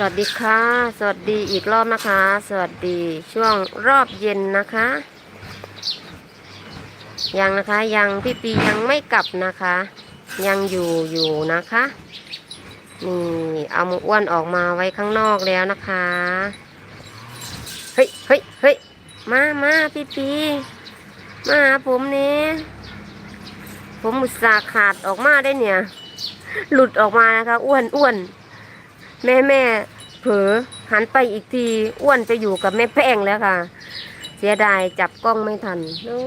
สวัสดีค่ะ สวัสดีอีกรอบนะคะ สวัสดีช่วงรอบเย็นนะคะ ยังนะคะยังพี่ปียังไม่กลับนะคะ ยังอยู่อยู่นะคะนี่เอาหมูอ้วนออกมาไว้ข้างนอกแล้วนะคะเฮ้ยเฮ้ยเฮ้ยมามาพี่ปีมาหาผมเนี่ยผมมุตสาห์ขาดออกมาได้เนี่ย หลุดออกมานะคะ อ้วนอ้วน แม่แม่เผลอหันไปอีกทีอ้วนไปอยู่กับแม่แป้งแล้วค่ะ เสียดายจับกล้องไม่ทันโน้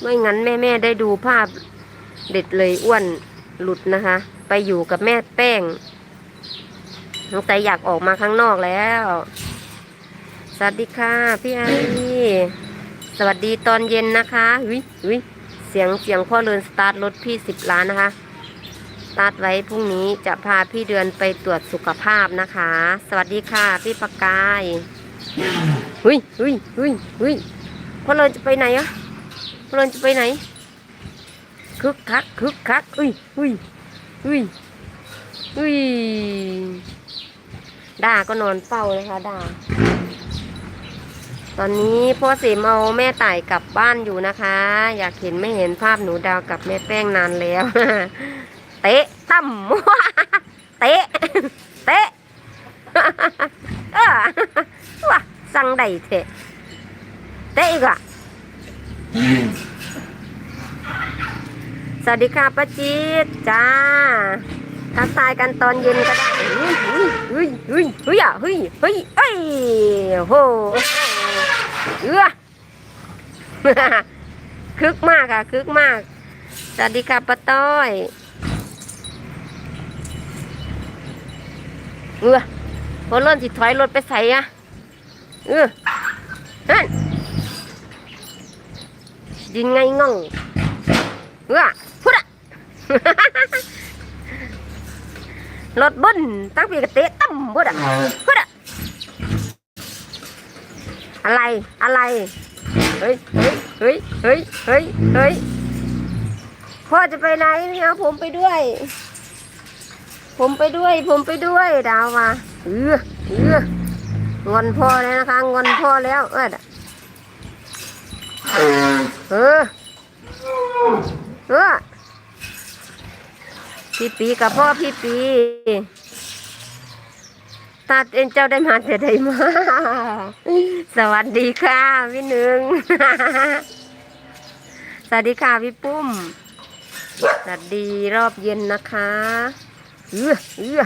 ไม่งั้นแม่แม่ได้ดูภาพเด็ดเลยอ้วนหลุดนะคะ ไปอยู่กับแม่แป้งสงสัยอยากออกมาข้างนอกแล้ว สวัสดีค่ะพี่อารีสวัสดีตอนเย็นนะคะวิวิเสียงเสียงพ่อเรือนสตาร์ทรถพี่สิบล้านนะคะ ตัดไว้พรุ่งนี้จะพาพี่เดือนไปตรวจสุขภาพนะคะ สวัสดีค่ะพี่ประกายหุยหุยหุยหุยพ่อเลินจะไปไหนอะพ่อเลินจะไปไหน คึกคักคึกคักอุ้ยอุ้ยอุ้ยอุ้ยด่าก็นอนเฝ้าเลยค่ะด่าตอนนี้พ่อเสมเอาแม่ต่ายกลับบ้านอยู่นะคะ อยากเห็นไม่เห็นภาพหนูดาวกับแม่แป้งนานแล้ว เตะตั้มเตะเตะเออว้าสั่งได้เถอะเตะอีกอะสวัสดีค่ะป้าจีดจ้าทักทายกันตอนเย็นก็ได้เฮ้ยเฮ้ยเฮ้ยเฮ้ยเฮ้ยเฮ้ยเอ้ยโอ้โหเออคึกมากอะคึกมาก สวัสดีค่ะป้าต้อย เออพอเริ่มสิถอยรถไปใส่อะเออนั่นยินไงง่องเออพุดอะรถบิ้ลตั้งปีกเตะตั้มพุดอะพุดอะอะไรอะไรเฮ้ยเฮ้ยเฮ้ยเฮ้ยเฮ้ยเฮ้ยพ่อจะไปไหนเนี่ยเอาผมไปด้วย ผมไปด้วย ผมไปด้วยดาวมาเออเอองอนพ่อแล้วนะคะงอนพ่อแล้ว เออเออเออพี่ปีกับพ่อพี่ปีตาเอ็นเจ้าได้มาแต่ใดมาสวัสดีค่ะพี่หนึ่งสวัสดีค่ะพี่ปุ้ม สวัสดีรอบเย็นนะคะ เออเออ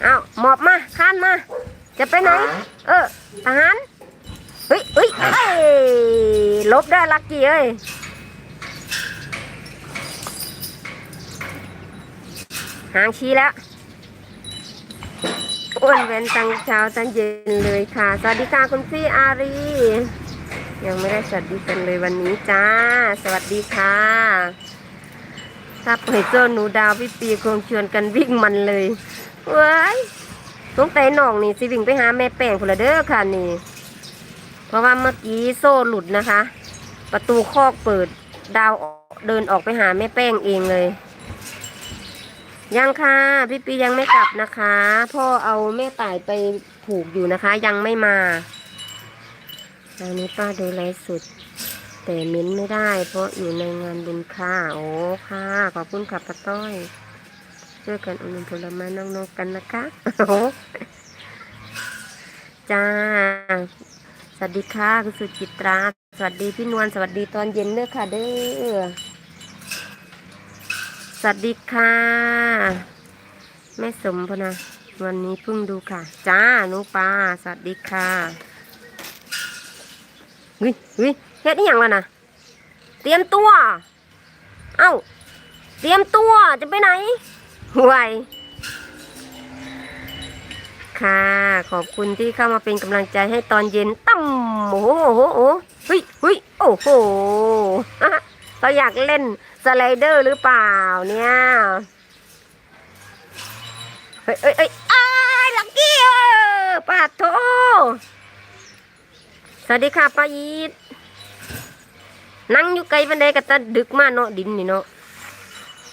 เอาหมอบมาข้านมา จะไปไหน เออทหารเฮ้ยเฮ้ยเอ้ยลบได้ลักกี้เอ้ยหางชี้แล้วอ้วนเว้นตั้งเช้าตั้งเย็นเลยค่ะ สวัสดีค่ะคุณพี่อารี ยังไม่ได้สวัสดีกันเลยวันนี้จ้า สวัสดีค่ะ ถ้าปล่อยเจ้าหนูดาวพี่ปีคงชวนกันวิ่งมันเลยเว้ยสงสัยน้องนี่สิวิ่งไปหาแม่แป้งพนละเด้อค่ะนี่ เพราะว่าเมื่อกี้โซ่หลุดนะคะ ประตูคอกเปิดดาวเดินออกไปหาแม่แป้งเองเลย ยังค่ะพี่ปียังไม่กลับนะคะ พ่อเอาแม่ต่ายไปผูกอยู่นะคะ ยังไม่มาตอนนี้ป้าดูไลฟ์สด แต่เม้นไม่ได้ เพราะอยู่ในงานบุญค่ะ โอ้ค่ะ ขอบคุณค่ะป้าต้อยช่วยกันอุดหนุนผลไม้น้องๆกันนะคะโอ้จ้า สวัสดีค่ะคุณสุจิตรา สวัสดีพี่นวล สวัสดีตอนเย็นเด้อค่ะเด้อ สวัสดีค่ะ แม่สมพนะ วันนี้เพิ่งดูค่ะ จ้าหนูปลาสวัสดีค่ะวิวิ เฮ็ดนี่ยังวะนะเตรียมตัว เอ้า เตรียมตัวจะไปไหนห่วยค่ะ ขอบคุณที่เข้ามาเป็นกำลังใจให้ตอนเย็นตั้มโอ้โหโอ้โหเฮ้ยเฮ้ยโอ้โหเขาอยากเล่นสไลเดอร์หรือเปล่าเนี่ยเฮ้ยเฮ้ยเฮ้ยอ้ยลักกี้เออปาโถสวัสดีค่ะป้ายีด นั่งอยู่ไกลบันไดก็จะดึกมาเนาะดินนี่เนาะ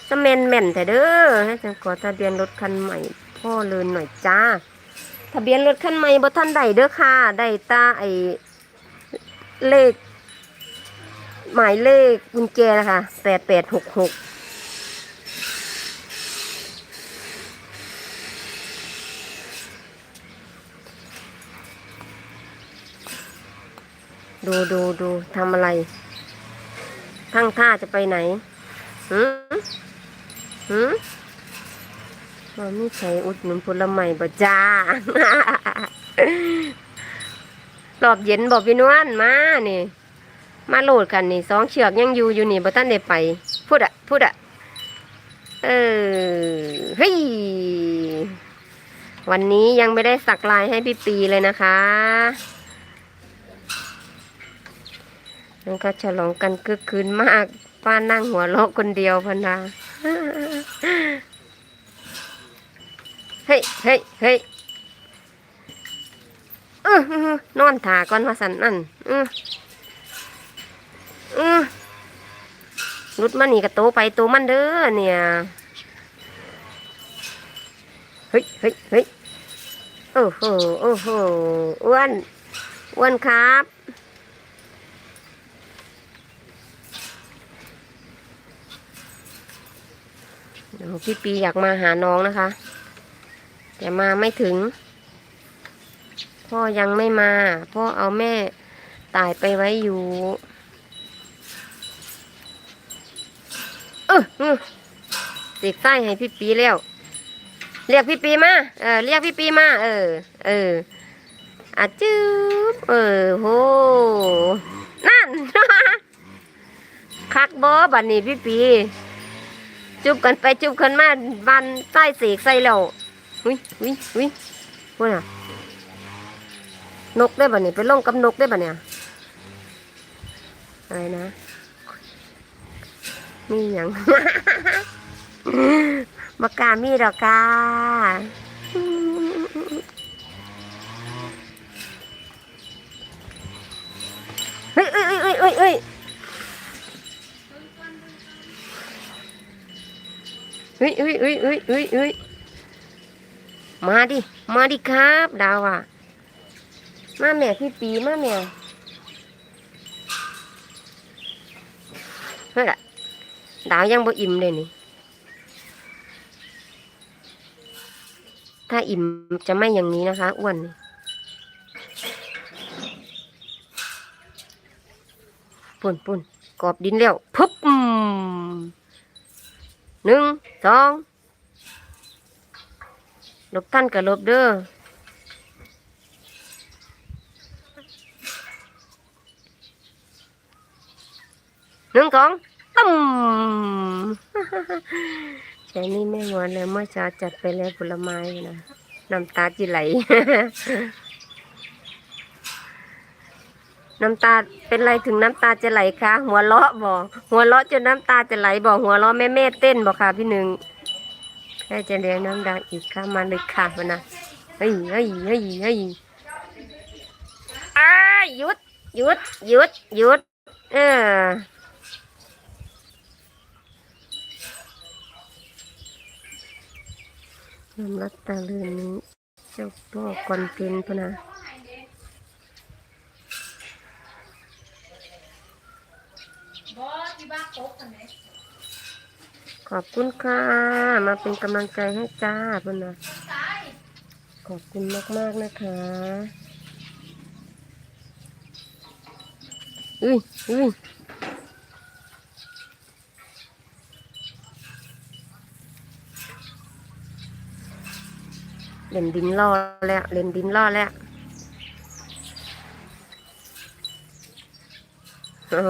สสเมนแม่นแต่เด้อให้ฉันขอทะเบียนรถคันใหม่ พ่อเลินหน่อยจ้า ทะเบียนรถคันใหม่บ่ทันได้เด้อค่ะได้ตาไอเลข หมายเลขกุญแจนะคะแปดแปดหกหกดูดูดูทำอะไร ทั้งท่าจะไปไหนหืมหืมว่ามีใครอุดหนุนผลไม้บ่จ้ารอบเย็นบอกพี่นวลมานี่มาโหลดกันนี่สองเชือกยังอยู่อยู่นี่บ่ทันได้ไป พูดอะพูดอะเออเฮ้ยวันนี้ยังไม่ได้สักลายให้พี่ปีเลยนะคะ นั่นก็ฉลองกันคึกคืนมาก ป้านั่งหัวเราะคนเดียวพนาเฮ้ยเฮ้ยเฮ้ยเออนอนถาก่อนว่าสันนั่นอืออือรุดมานี่กระโตไปโตมันเด้อเนี่ยเฮ้ยเฮ้ยเฮ้ยโอ้โหโอ้โหอ้วนอ้วนครับ เดี๋ยว พี่ปีอยากมาหาน้องนะคะ แต่มาไม่ถึง พ่อยังไม่มา พ่อเอาแม่ตายไปไว้อยู่เอออือเด็กใต้ให้พี่ปีแล้วเรียกพี่ปีมา เออ เรียกพี่ปีมา เออ เอออะจืบเออ โห นั่น คักบอบัดนี้พี่ปี จุบกันไปจุบกันมาบันใต้เสกใส่แล้วหุยหุยหุยพวกน่ะนกได้บัดนี้ไปลงกับนกได้บัดเนี่ยอะไรนะมีอย่างมากามีดอกกาเฮ้ยเอ้ยเอ้ยเอ้ยเอ้ย ฮ้ยเฮ้ยเฮ้ยเฮ้ยเฮ้ยเฮ้ยมาดิ มาดิครับ ดาวอะ มาแม่พี่ปีมาแม่เฮ้ยล่ะดาวยังบ่อิ่มเลยนี่ ถ้าอิ่มจะไม่อย่างนี้นะคะ อ้วนปุ่นปุ่นกรอบดินแล้วพุบอืม หนึ่งสองหลบท่านกับหลบเด้อหนึ่งสองตึ้มใช่นี่แม่งอนแล้วเมื่อเช้าจัดไปแล้วผลไม้นะน้ำตาจิไหล น้ำตาเป็นไรถึงน้ำตาจะไหลคะหัวเราะบอก หัวเราะจนน้ำตาจะไหลบอกหัวเราะแม่แม่เต้นบอกค่ะพี่หนึ่งแค่จะเลี้ยงน้ำดังอีกค่ะมาเลยค่ะมานะเฮ้ยเฮ้ยเฮ้ยเฮ้ยอ้าหยุดหยุดหยุดหยุดเออยอมรับตาเรือนนี้เจ้าพ่อคอนเทนต์พะ นะขอบคุณค่ะ มาเป็นกำลังใจให้จ้าพะนะขอบคุณมากๆนะคะอุ้ยอุ้ยเล่นดินล่อแล้วเล่นดินล่อแล้วโอ้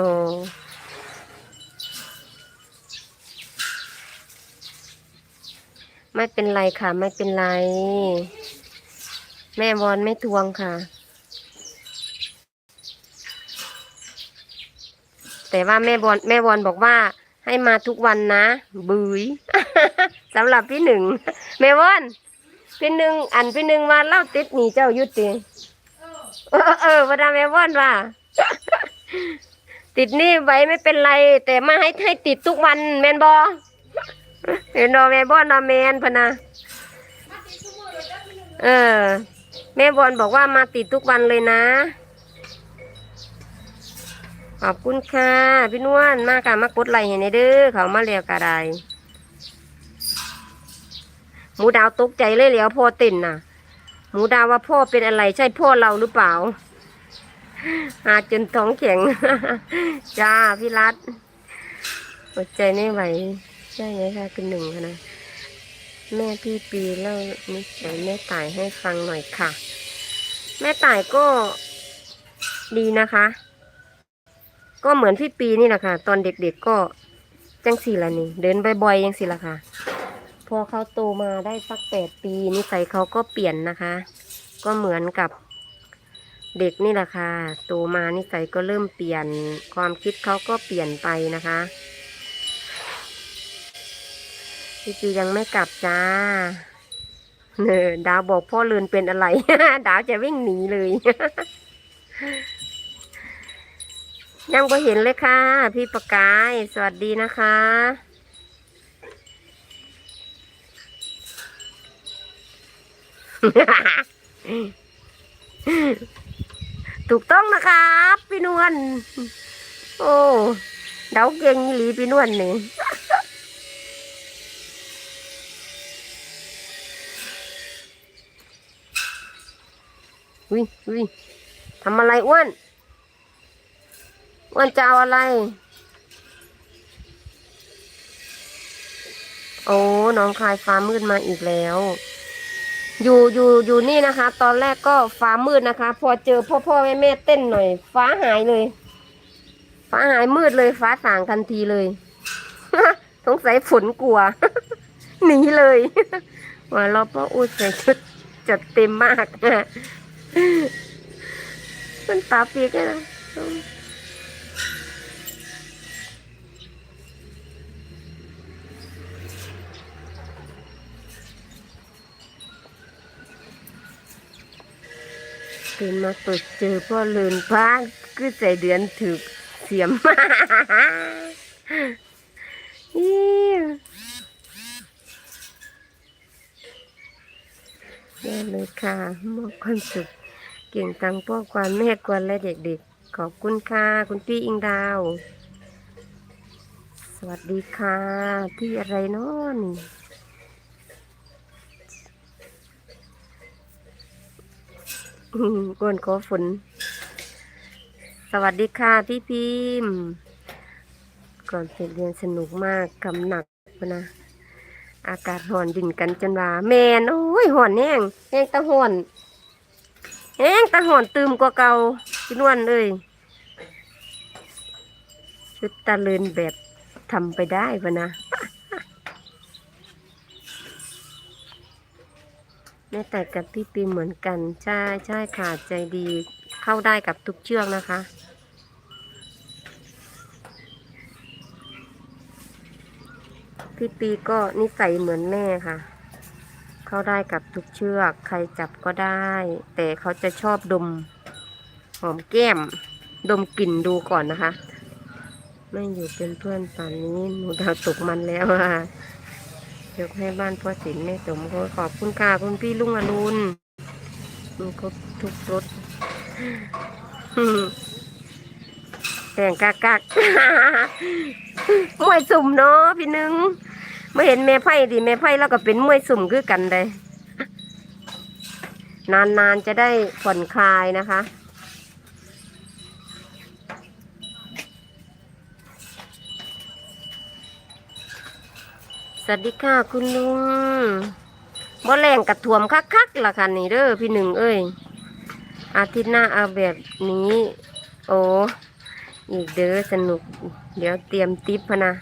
ไม่เป็นไรค่ะ ไม่เป็นไร แม่วอนไม่ทวงค่ะ แต่ว่าแม่บอลแม่วอนบอกว่า ให้มาทุกวันนะบุยสำหรับพี่หนึ่งแม่วอนพี่หนึ่งอันพี่หนึ่งว่าเล่าติดหนีเจ้ายุติเออเออพระดาแม่วอนว่าติดหนี่ไว้ไม่เป็นไร แต่มาให้ให้ติดทุกวันแมนบอ เห็นนอแม่บอนนอแมนพะนะเออ แม่บอลบอกว่ามาติดทุกวันเลยนะ ขอบคุณค่ะ พี่นวลมากค่ะมากดไลค์ให้ในเด้อเขามาเรียกกระไดหมูดาวตกใจเลยเหลียวพ่อเต้นน่ะ หมูดาวว่าพ่อเป็นอะไรใช่พ่อเราหรือเปล่าหาจนท้องแข็ง จ้าพี่รัตอดใจไม่ไหว ใช่ไหมคะคือหนึ่งค่ะนะ แม่พี่ปีเล่านิสัยแม่ต่ายให้ฟังหน่อยค่ะ แม่ต่ายก็ดีนะคะ ก็เหมือนพี่ปีนี่แหละค่ะ ตอนเด็กๆก็จังสี่ละนี่ เดินบ่อยๆยังสี่ละค่ะ พอเขาโตมาได้สักแปดปีนิสัยเขาก็เปลี่ยนนะคะ ก็เหมือนกับเด็กนี่แหละค่ะ โตมานิสัยก็เริ่มเปลี่ยน ความคิดเขาก็เปลี่ยนไปนะคะ พี่ปียังไม่กลับจ้าเนอดาวบอกพ่อเลือนเป็นอะไร ดาวจะวิ่งหนีเลย ยังก็เห็นเลยค่ะ พี่ประกาย สวัสดีนะคะ ถูกต้องนะครับพี่นวล โอ้ เดาเก่งหลีพี่นวลนี่ อุ้ยอุ้ยทำอะไรอ้วนอ้วนจะเอาอะไร โอ้น้องคายฟ้ามืดมาอีกแล้ว อยู่อยู่อยู่นี่นะคะ ตอนแรกก็ฟ้ามืดนะคะ พอเจอพ่อพ่อแม่แม่เต้นหน่อย ฟ้าหายเลย ฟ้าหายมืดเลย ฟ้าสางทันทีเลยสงสัยฝนกลัวหนีเลยว่าเราพ่ออุดใส่ชุดจัดเต็มมาก มันตาเปียกเลยนะตื่นมาเปิดเจอพ่อเลือนพ้าคือใจเดือนถึกเสียมอิ๊วได้เลยค่ะมอบความสุข เก่งตังพ่อกวนแม่กวนและเด็กๆ ขอบคุณค่ะ คุณพี่อิงดาว สวัสดีค่ะ พี่อะไรเนาะนี่อืมกวนขอฝน สวัสดีค่ะพี่พิมก่อนไปเรียนสนุกมากกำหนักนะ อากาศห่อนดินกันจนว่าแมนโอ้ยห่อนแห้งแห้งตะห่อน แห้งตาหอนตืมกว่าเก่าพี่นวลเลยชุดตาเลินแบบทำไปได้ปะนะแม่แต่กับพี่ปีเหมือนกัน ใช่ใช่ค่ะใจดีเข้าได้กับทุกเชือกนะคะพี่ปีก็นิสัยเหมือนแม่ค่ะ เข้าได้กับทุกเชือกใครจับก็ได้ แต่เขาจะชอบดมหอมแก้ม ดมกลิ่นดูก่อนนะคะ ไม่อยู่เป็นเพื่อนป่านนี้หนูดาวตกมันแล้วค่ะยกให้บ้านพ่อสินแม่สมก็ขอบคุณค่ะคุณพี่ลุงอรุณมีครบทุกรถแต่งกากกักมวยสุ่มเนาะพี่หนึง ไม่เห็นแม่ไพ่ดิแม่ไพ่แล้วก็เป็นมวยสุ่มคือกันเลยนานๆจะได้ผ่อนคลายนะคะ สวัสดีค่ะคุณลุงบ่แรงกระถ่วมคักๆล่ะค่ะนี่เด้อพี่หนึ่งเอ้ย อาทิตย์หน้าเอาแบบนี้ โอ้อีกเด้อสนุก เดี๋ยวเตรียมติปพะนะ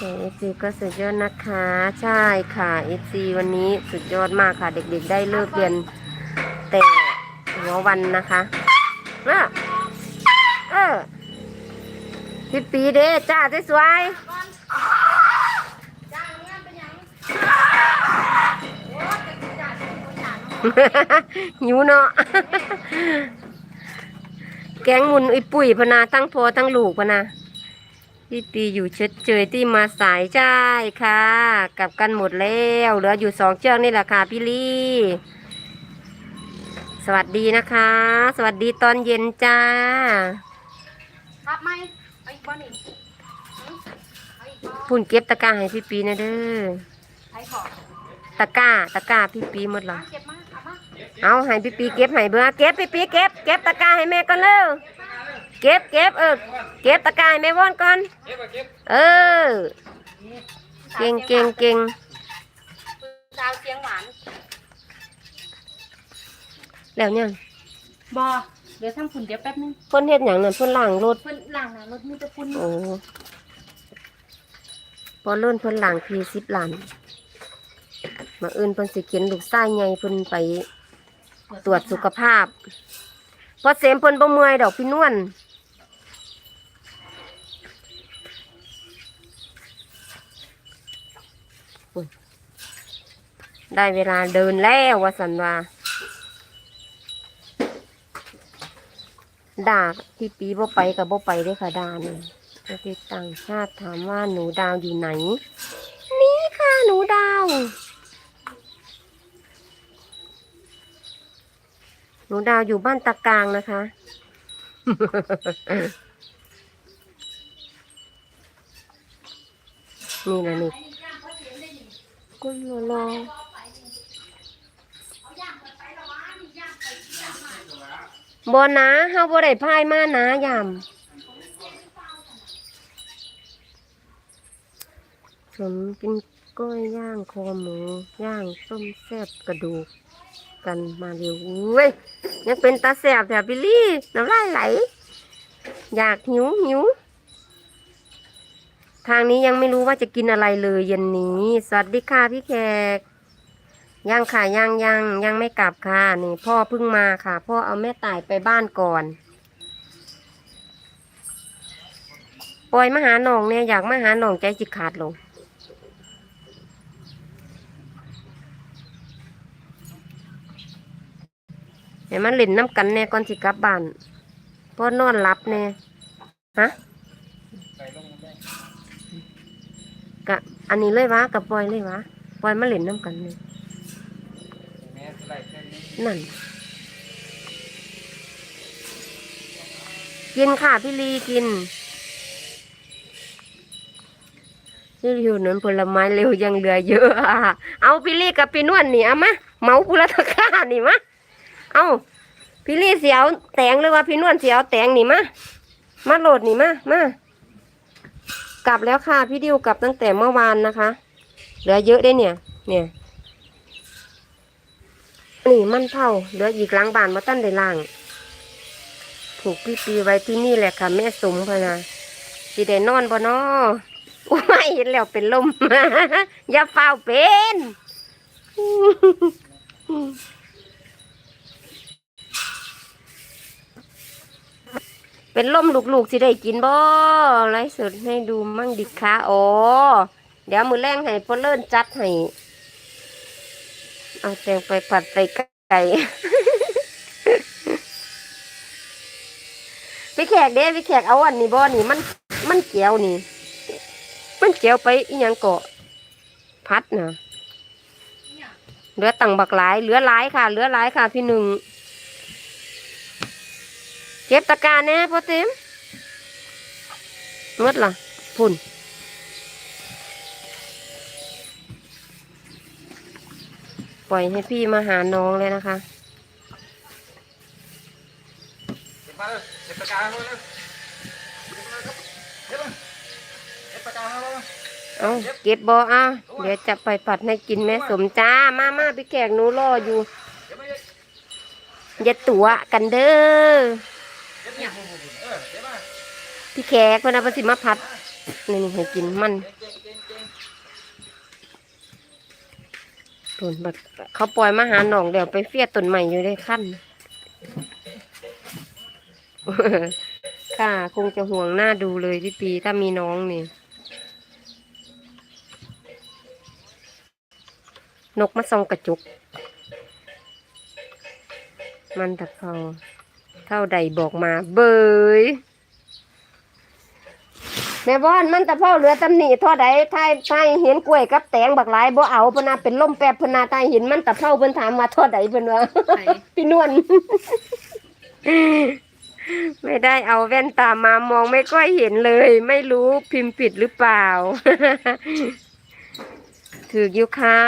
เอฟซีก็สุดยอดนะคะ ใช่ค่ะเอฟซีวันนี้สุดยอดมากค่ะ เด็กๆ ได้เลิกเรียน แต่หัววันนะคะเออเออพี่ปีเด้จ้าสวยหิวเนาะแกงมุนอุยปุ๋ยพนาทั้งพอทั้งลูกพนา พี่ปีอยู่เฉยเจยๆที่มาสายใช่ค่ะ กลับกันหมดแล้วเหลืออยู่สองเชือกนี่แหละค่ะพี่ลี่ สวัสดีนะคะ สวัสดีตอนเย็นจ้า ครับไหมเอาอีกบ่นี่หึเอาอีกบ่พุ่นเก็บตะกร้าให้พี่ปีนะเด้อใครบอกตะกร้าตะกร้าพี่ปีหมดเหรอมาเก็บมาเอามาเอาให้พี่ปีเก็บให้เบื่อเก็บพี่ปีเก็บเก็บตะกร้าให้แม่ก่อนเร็ว เก็บเก็บเออ เก็บตะกร้าให้แม่ว่อนก่อนเออ เก่งเก่งเก่งสาวเสียงหวานแล้วเนี่ยบอเดี๋ยวทำผุนเดี๋ยวแป๊บนึงเพิ่นเฮ็ดอย่างนั้นเพิ่นล้างรถเพิ่นล้างหน้ารถมีแต่ฝุ่นโอ้พอเลิ่นเพิ่นล้างพีสิบล้านมาอื่นเพิ่นสิเขียนลูกชายใหญ่เพิ่นไปตรวจสุขภาพเพอเสมเพิ่นบ่เมื่อยดอกพี่นวล ได้เวลาเดินแล้ววสันวาด่าพี่ปีบ่ไปกับบ่ไปเด้ค่ะด่านี่ประเทศต่างชาติถามว่าหนูดาวอยู่ไหน นี่ค่ะหนูดาว หนูดาวอยู่บ้านตะกลางนะคะ นี่นะนี่กุลรอ บอนะเฮาบ่ได้พายมานะยามผมกินกล้อยย่างคอหมู ย่างส้มแซ่บกระดูก กันมาเร็วเว้ยยังเป็นตาแสบแถวบิลลี่น้ำลายไหล อยากหิวหิวทางนี้ยังไม่รู้ว่าจะกินอะไรเลยเย็นนี้ สวัสดีค่ะพี่แขก ยังค่ะยังยังยังไม่กลับค่ะนี่พ่อเพิ่งมาค่ะ พ่อเอาแม่ต่ายไปบ้านก่อนปล่อยมาหาหนองเนี่ยอยากมาหาหนองใจจิขาดลงเห็นมันเล่นน้ำกันแน่ก่อนสิกลับบ้านพ่อนอนหลับแน่ฮะกะอันนี้เลยวะกับปล่อยเลยวะปล่อยมาเล่นน้ำกันเนี่ย นั่น กินค่ะพี่ลีกินนี่อยู่นนผลไม้เร็วยังเหลือเยอะอะเอาพี่ลีกับพี่นวลนี่เอามาเมากุละตะกร้านี่มะเอาพี่ลี่เสียวแตงหรือว่าพี่นวลเสียวแตงนี่มามาโหลดนี่มามากลับแล้วค่ะพี่ดิวกลับตั้งแต่เมื่อวานนะคะ เหลือเยอะได้เนี่ย เนี่ย นี่มันเผาเหลืออีกหล้างบานมาตั้นได้ล่าง ถูกพี่ปีไว้ที่นี่แหละค่ะ แม่สมพนะสิได้นอนบ่นออุ้ยเห็นแล้วเป็นลมอย่าเฝ้าเป็นเป็นล่มลูกๆสิได้กินบ่ไลฟ์สดให้ดูมั่งดิคะโอ้เดี๋ยวมือแรงให้พอเลิ่นจัดให้ เอาแตงไปผัดไปไก่พี่แขกเด้พี่แขกเอาอันนี้บ่นี่มัน มันเจียวนี่ มันเจียวไปอีหยังเกาะพัดนะเหลือตังบักหลายเหลือหลายค่ะ เหลือหลายค่ะ พี่หนึ่งเก็บตะการแน่พ่อเต็มหมดล่ะพุ่น ปล่อยให้พี่มาหาน้องเลยนะคะเก็บมาเลยเก็บปากกามาเลยเก็บมาเก็บปากกามาเลยเอาเก็บบอเอาเดี๋ยวจะไปผัดให้กินแม่สมจ้า มามาพี่แขกหนูรออยู่เก็บมาเยอะอย่าตัวกันเด้อพี่แขกพนเอาไปสิมาผัดนี่นี่ให้กินมัน เก่งเก่งเก่งพุ่นบัดเขาปล่อยมาหาหนองเดี๋ยวไปเฟียต้นใหม่อยู่ได้ขั้นค่ะคงจะห่วงหน้าดูเลยพี่ปีถ้ามีน้องนี่นกมาส่องกระจุก มันตะเขาเท่าใดบอกมาเบย แม่บ้านมันแต่พ่อเหลือตำหนิเท่าใดทายทายเห็นกล้วยกับแตงบักหลายบ่เอาเพนนาเป็นล่มแปบเพนนาทายเห็นมันแต่เพ่อเพิ่นถามมาเท่าใดเพิ่นว่าพี่นวลไม่ได้เอาแว่นตามามองไม่ค่อยเห็นเลย ไม่รู้พิมพ์ผิดหรือเปล่า ถืออยู่ค่ะ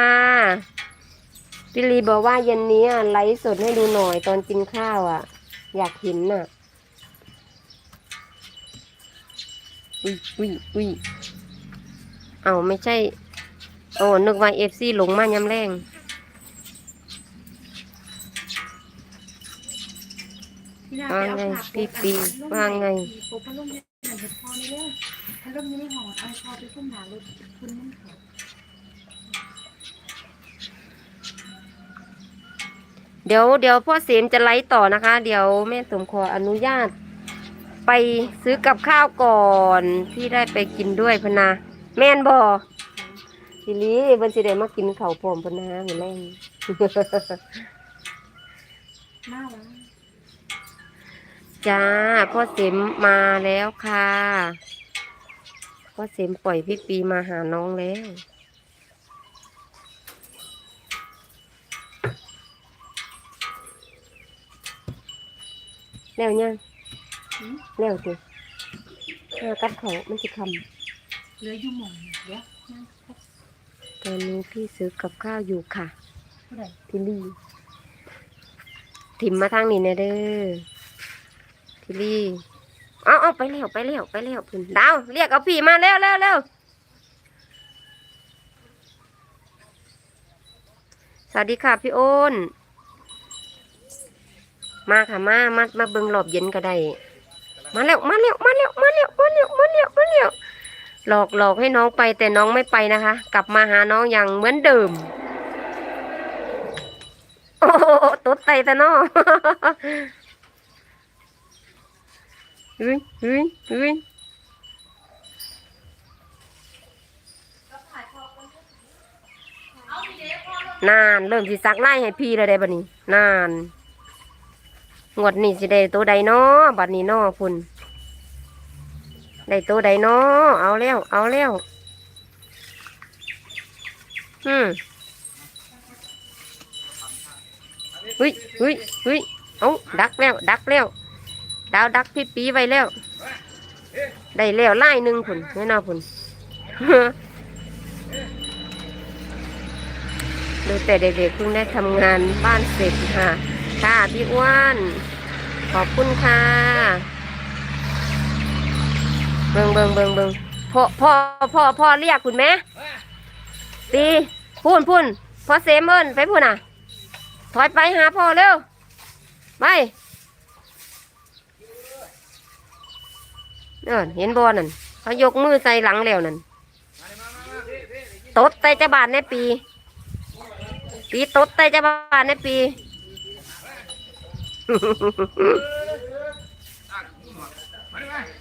พี่ลีบอกว่าเย็นนี้อะไลฟ์สดให้ดูหน่อยตอนกินข้าวอะ อยากเห็นน่ะ อุ้ยอุ้ยอุ้ยเอาไม่ใช่ โอ้นึกว่าเอฟซีหลงมายำแรงว่าไงพี่ปีว่าไงปุ๊บพัดลมเนี่ยเห็นพอในเรื่องพัดลมอยู่ในห้องเอาพอไปขึ้นหารถคุณนั่นเถอะเดี๋ยวเดี๋ยวพ่อเสมจะไลฟ์ต่อนะคะ เดี๋ยวแม่สมขออนุญาต ไปซื้อกับข้าวก่อนพี่ได้ไปกินด้วยพนาแม่นบอทีนี้บันสิได้มากินเข้าพร้อมพนาเหมือนแรงน่ารักจ้าพ่อเสมมาแล้วค่ะพ่อเสมปล่อยพี่ปีมาหาน้องแล้วแล้วยัง แล้วสิห้ากัดเขามันจะคเหลืออยู่หม่องเดี๋ยวนั่งครบำตอนนี้พี่ซื้อกับข้าวอยู่ค่ะเท่าไหร่ทิลลี่ถิ่มมาทางนี้แนะเด้อทิลลี่เอาเอาไปเร็วไปเร็วไปเร็วพุ่นดาวเรียกเอาพี่มาเร็วเร็วเร็วสวัสดีค่ะพี่โอนมาค่ะมามามาเบิ่งหลอบเย็นก็ได้ มาเร็วมาเร็วมาเร็วมาเร็วมาเร็วมาเร็วมาเร็วหลอกหลอกให้น้องไปแต่น้องไม่ไปนะคะ กลับมาหาน้องอย่างเหมือนเดิม โอ้ตดไตตะเนอเฮ้ยเฮ้ยเฮ้ยนาน เริ่มสิซักไล่ให้พี่เลยได้บันี้ นาน งวดนี้สิได้ตัวใดน้อบัดนี้น้อพุ่นได้ตัวใดน้อเอาแล้วเอาแล้วอืมเฮ้ยเฮ้ยเฮ้ยเอาดักแล้ว ดักแล้ว ดาวดักพี่ปีไว้แล้ว ได้แล้วไล่หนึ่งผุนแน่นอนผุนดูแต่เด็กๆเพิ่งได้ทำงานบ้านเสร็จค่ะ ค่ะพี่อ้วนขอบคุณค่ะเบิงเบิงเบิงเบิงพ่อพ่อพ่อพ่อเรียกคุณแม่ตีพูนพูนพ่อเซมเอินไปพูนอะ ถอยไปหาพ่อเร็วไปเออเห็นบอนั่นเขายกมือใส่หลังแล้วนั่นตดใต้จะบาทในปี ปีตดใต้จะบาทในปี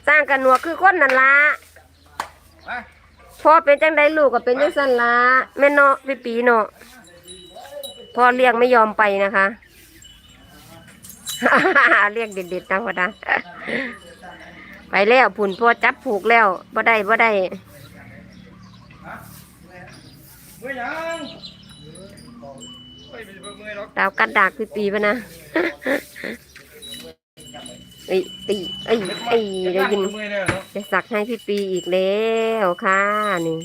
สร้างกันหนวกคือคนนั่นละไปพ่อเป็นจังไดลูกก็เป็นจังสันละแม่เนาะพี่ปีเนาะพ่อเรียกไม่ยอมไปนะคะเรียกเด็ดๆนะพ่อนะไปแล้วผุนพ่อจับผูกแล้วบ่ได้บ่ได้ ดาวกัดดากพี่ปีปะนะเอ้ยเอ้ยเอ้ยเอ้ยได้ยินจะสักให้พี่ปีอีกแล้วค่ะนี่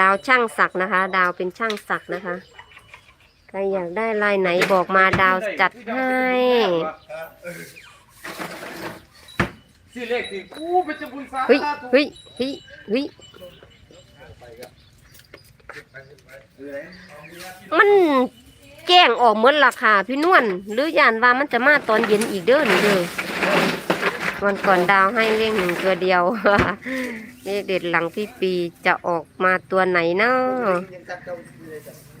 ดาวช่างสักนะคะ ดาวเป็นช่างสักนะคะใครอยากได้ลายไหนบอกมาดาวจัดให้เฮ้ยเฮ้ยเฮ้ยเฮ้ย มันแกล้งออกเหมือนราคาพี่นวลหรือยานว่ามันจะมาตอนเย็นอีกเด้อนี่เด้อวันก่อนดาวให้เลี้ยงหนึ่งตัวเดียวเลขเด็ดหลังพี่ปีจะออกมาตัวไหนเนาะ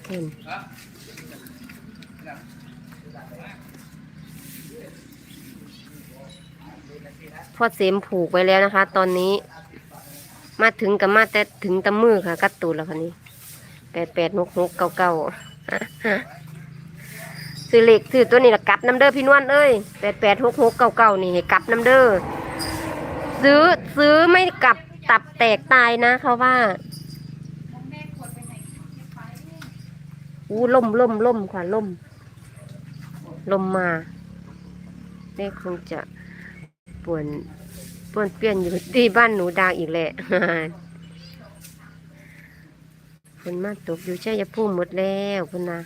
เห็นพ่อเสมผูกไว้แล้วนะคะ ตอนนี้ มาถึงกับมาแต่ถึงตะมือค่ะ กัดตูดแล้วค่ะนี้ แปดแปดนกนกเก้าเก้าซื้อเหล็กซื้อตัวนี้ละกลับน้ำเด้อพี่นวลเอ้ยแปดแปดหกหกเก้าเก้านี่ให้กลับน้ำเด้อซื้อซื้อไม่กลับตับแตกตายนะเขาว่าอู้ล่มล่มล่มค่ะล่มลมมาแม่คงจะป่วนป่วนเปลี่ยนอยู่ที่บ้านหนูดางอีกแหละ คนมาตกอยู่ใช่ยภูมิหมดแล้วคุณนะ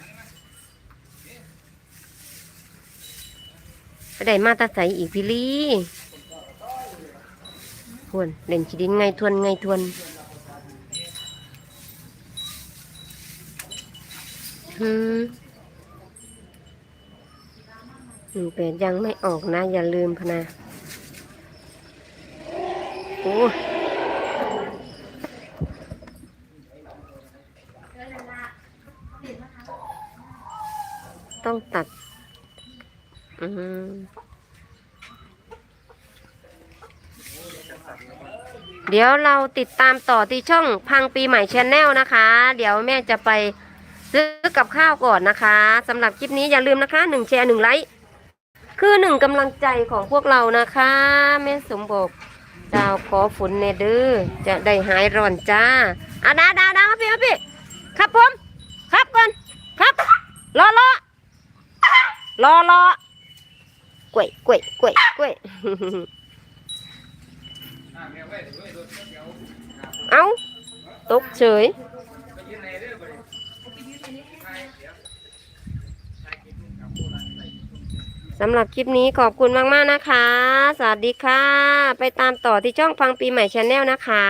ไปได้มาตาใสอีกพี่ลี่พวนเล่นขีดินไงทวนไงทวนหืมหนึ่งแปดยังไม่ออกนะ อย่าลืมพนะโอ้ ต้องตัด อืมเดี๋ยวเราติดตามต่อที่ช่องพังปีใหม่ชนแนลนะคะ เดี๋ยวแม่จะไปซื้อกับข้าวก่อนนะคะสำหรับคลิปนี้อย่าลืมนะคะหนึ่งแชร์หนึ่งไลค์คือหนึ่งกำลังใจของพวกเรานะคะแม่สมบอกดาวขอฝนเนเดือจะได้หายร้อนจ้าอะดาดาดาพี่พี่ครับผม ครับก่อนครับรอรอ รอรอกล้วยกล้วยกล้วยกล้วยเดี๋ยวไว้รถเดี๋ยเอาตกเฉยสำหรับคลิปนี้ขอบคุณมาก ๆ นะคะ สวัสดีค่ะ ไปตามต่อที่ช่องฟังปีใหม่ชาแนลนะคะ